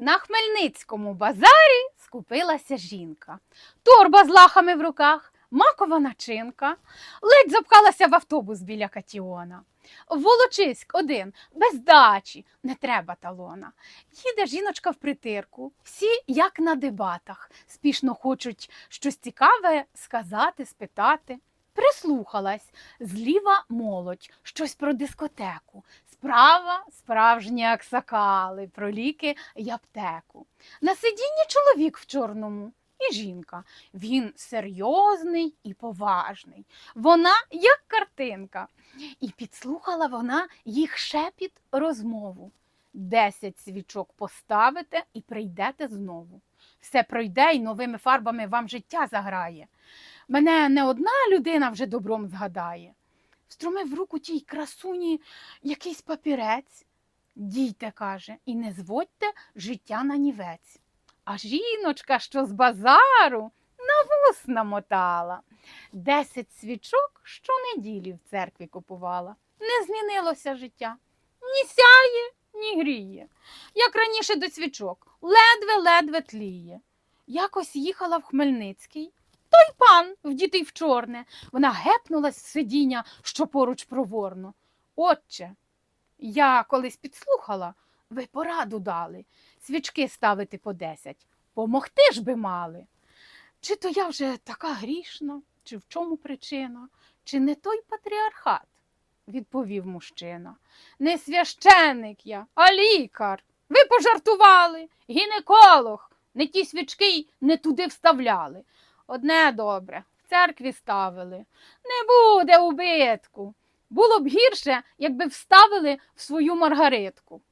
На Хмельницькому базарі скупилася жінка. Торба з лахами в руках, макова начинка, ледь запхалася в автобус біля Катіона. Волочиськ один, без дачі, не треба талона. Їде жіночка в притирку, всі як на дебатах, спішно хочуть щось цікаве сказати, спитати. Прислухалась зліва молодь, щось про дискотеку. Справа справжні аксакали, про ліки й аптеку. На сидінні чоловік в чорному і жінка. Він серйозний і поважний. Вона як картинка. І підслухала вона їх шепіт розмову. Десять свічок поставите і прийдете знову. Все пройде і новими фарбами вам життя заграє. Мене не одна людина вже добром згадає. Встромив в руку тій красуні якийсь папірець. Дійте, каже, і не зводьте життя на нівець. А жіночка, що з базару, на вус намотала. Десять свічок щонеділі в церкві купувала. Не змінилося життя. Ні сяє, ні гріє. Як раніше до свічок, ледве-ледве тліє. Якось їхала в Хмельницький. Той пан, вдітий в чорне, вона гепнулась з сидіння, що поруч проворно. Отче, я колись підслухала, ви пораду дали свічки ставити по десять. Помогти ж би мали. Чи то я вже така грішна, чи в чому причина, чи не той патріархат? відповів мужчина. Не священик я, а лікар. Ви пожартували, гінеколог, не ті свічки й не туди вставляли. Одне добре, в церкві ставили. Не буде убитку. Було б гірше, якби вставили в свою маргаритку.